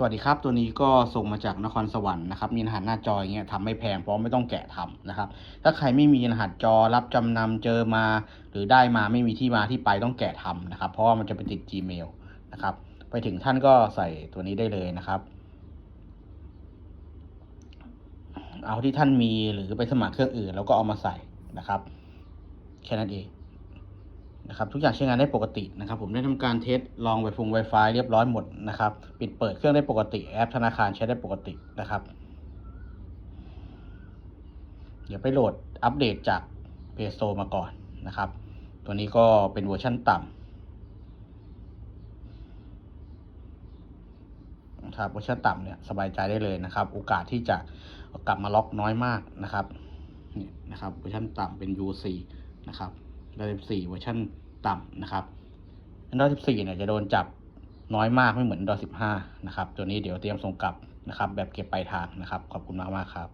สวัสดีครับ ตัวนี้ก็ส่งมาจากนครสวรรค์นะครับมีรหัสหน้าจออย่างเงี้ยทำไม่แพงเพราะไม่ต้องแกะทำนะครับ ถ้าใครไม่มีรหัสจอรับจำนำเจอมา หรือได้มาไม่มีที่มาที่ไปต้องแกะทำนะครับ เพราะว่ามันจะไปติด Gmail นะครับ ไปถึงท่านก็ใส่ตัวนี้ได้เลยนะครับ เอาที่ท่านมีหรือไปสมัครเครื่องอื่น แล้วก็เอามาใส่นะครับแค่นั้นเอง นะครับทุกอย่างใช้งานได้ปกตินะครับ ผมได้ทำการเทสลองไวฟง Wi-Fi เรียบร้อยหมดนะครับ ปิดเปิดเครื่องได้ปกติแอปธนาคารใช้ได้ปกตินะครับ เดี๋ยวไปโหลดอัปเดตจาก Play Store มาก่อนนะครับ ตัวนี้ก็เป็นเวอร์ชั่นต่ำนะครับเวอร์ชันต่ำเนี่ยสบายใจได้เลยนะครับ โอกาสที่จะกลับมาล็อกน้อยมากนะครับนี่นะครับเวอร์ชันต่ำเป็น U4 นะครับ ดอย14 เวอร์ชันต่ำนะครับดอย14 เนี่ยจะโดนจับน้อยมากไม่เหมือนดอย15 นะครับ ตัวนี้เดี๋ยวเตรียมส่งกลับนะครับ แบบเก็บปลายทางนะครับ ขอบคุณมากมากครับ